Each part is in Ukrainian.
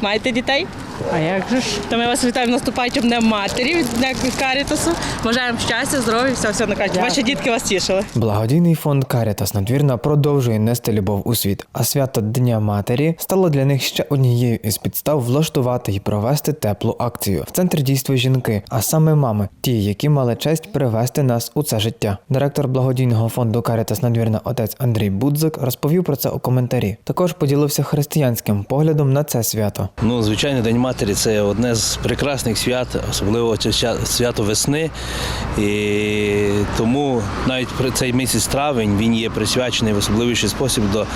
Маєте дітей? А як же ж? То ми вас вітаємо наступаючим днем матері від Дня Карітасу. Бажаємо щастя, здоров'я, все, все найкраще. Ваші дітки вас тішили. Благодійний фонд Карітас надвірна продовжує нести любов у світ, а свято Дня Матері стало для них ще однією із підстав влаштувати і провести теплу акцію. В центрі дійствує жінки, а саме мами, ті, які мали честь привести нас у це життя. Директор благодійного фонду Карітас надвірна отець Андрій Будзик розповів про це у коментарі. Також поділився християнським поглядом на це свято. Ну, звичайно, День матері це одне з прекрасних свят, особливо свято весни. І тому навіть цей місяць травень він є присвячений в особливіший спосіб до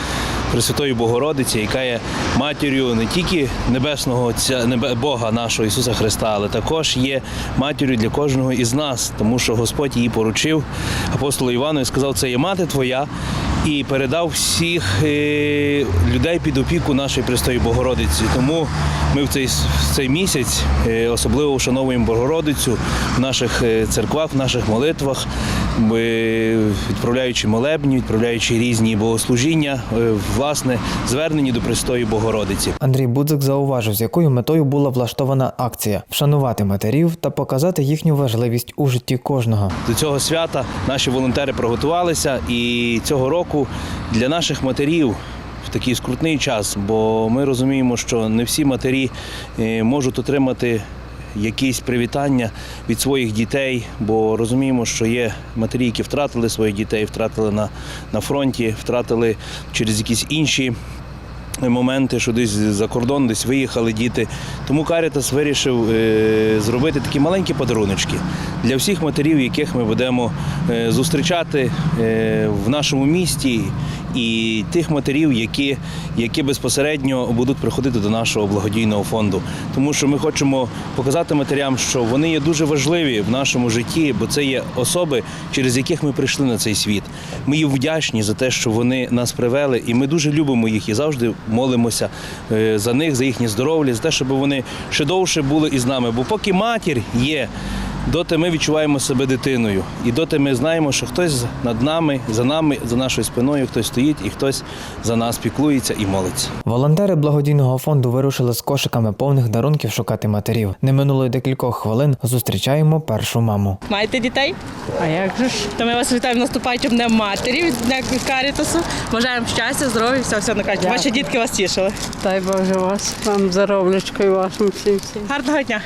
Пресвятої Богородиці, яка є матір'ю не тільки небесного Бога нашого Ісуса Христа, але також є матір'ю для кожного із нас, тому що Господь її поручив апостолу Івану і сказав, це є мати твоя. І передав всіх е, людей під опіку нашої Престої Богородиці. Тому ми в цей, в цей місяць е, особливо вшановуємо Богородицю в наших е, церквах, в наших молитвах, ми, відправляючи молебні, відправляючи різні богослужіння, е, власне, звернені до Престої Богородиці. Андрій Будзик зауважив, з якою метою була влаштована акція вшанувати матерів та показати їхню важливість у житті кожного. До цього свята наші волонтери приготувалися, і цього року для наших матерів. В такий скрутний час, бо ми розуміємо, що не всі матері е, можуть отримати якісь привітання від своїх дітей, бо розуміємо, що є матері, які втратили своїх дітей, втратили на, на фронті, втратили через якісь інші моменти, що десь за кордон, десь виїхали діти. Тому Карітас вирішив е, зробити такі маленькі подаруночки для всіх матерів, яких ми будемо е, зустрічати е, в нашому місті, і тих матерів, які, які безпосередньо будуть приходити до нашого благодійного фонду. Тому що ми хочемо показати матерям, що вони є дуже важливі в нашому житті, бо це є особи, через яких ми прийшли на цей світ. Ми їм вдячні за те, що вони нас привели, і ми дуже любимо їх і завжди молимося е, за них, за їхнє здоров'я, за те, щоб вони ще довше були із нами. Бо поки матір є. Доти ми відчуваємо себе дитиною, і доти ми знаємо, що хтось над нами, за нами, за нашою спиною, хтось стоїть і хтось за нас піклується і молиться. Волонтери благодійного фонду вирушили з кошиками повних дарунків шукати матерів. Не минуло й декількох хвилин. Зустрічаємо першу маму. Маєте дітей? А як же ж? То ми вас вітаємо наступаючим днем матері від Карітасу. Бажаємо щастя, здоров'я, все, все найкраще. Ваші дітки вас тішили. Дай Боже вас, вам здоров'ячко і вашим всім всім. Гарного дня.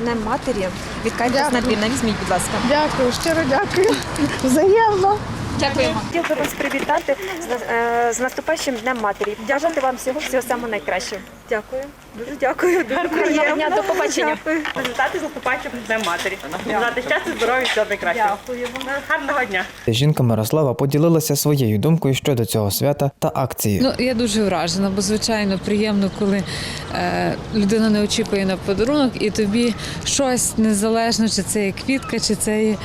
Днем матері. Від Карітас Надвірна. Візьміть, будь ласка. Дякую, щиро дякую. Взаємно. Дякуємо. Хотів би вас привітати з, е, з наступаючим Днем матері. Бажати вам всього всього самого найкращого. Дякую. Дуже дякую. Дуже дня, до побачення. Дякую. Вітати з наступаючим днем матері. Бажати щастя, здоров'я, все найкраще. Дякую. Гарного дня. Жінка Мирослава поділилася своєю думкою щодо цього свята та акції. Ну я дуже вражена, бо звичайно приємно, коли е, людина не очікує на подарунок, і тобі щось незалежно, чи це є квітка, чи це є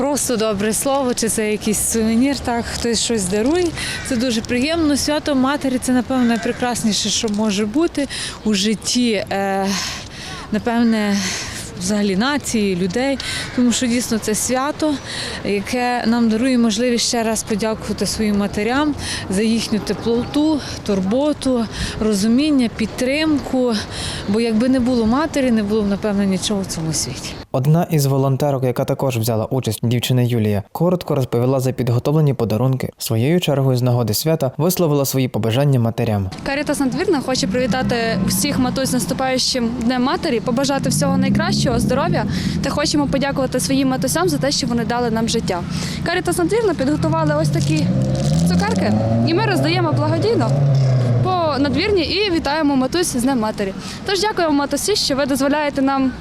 просто добре слово, чи це якийсь сувенір, так хтось щось дарує. Це дуже приємно. Свято матері це напевно найпрекрасніше, що може бути у житті. Е, напевне. Взагалі нації, людей, тому що дійсно це свято, яке нам дарує можливість ще раз подякувати своїм матерям за їхню теплоту, турботу, розуміння, підтримку. Бо якби не було матері, не було б напевно нічого в цьому світі. Одна із волонтерок, яка також взяла участь, дівчина Юлія, коротко розповіла за підготовлені подарунки. Своєю чергою з нагоди свята висловила свої побажання матерям. Карітас Надвірна хоче привітати всіх матусь наступаючим днем матері, побажати всього найкращого, здоров'я та хочемо подякувати своїм матусям за те, що вони дали нам життя. Карітас Надвірна підготували ось такі цукерки, і ми роздаємо благодійно по надвірні і вітаємо матусь з Днем матері. Тож дякуємо матусі, що ви дозволяєте нам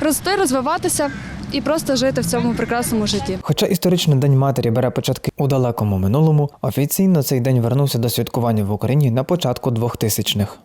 рости, розвиватися і просто жити в цьому прекрасному житті. Хоча історично День матері бере початки у далекому минулому, офіційно цей день вернувся до святкування в Україні на початку 2000-х.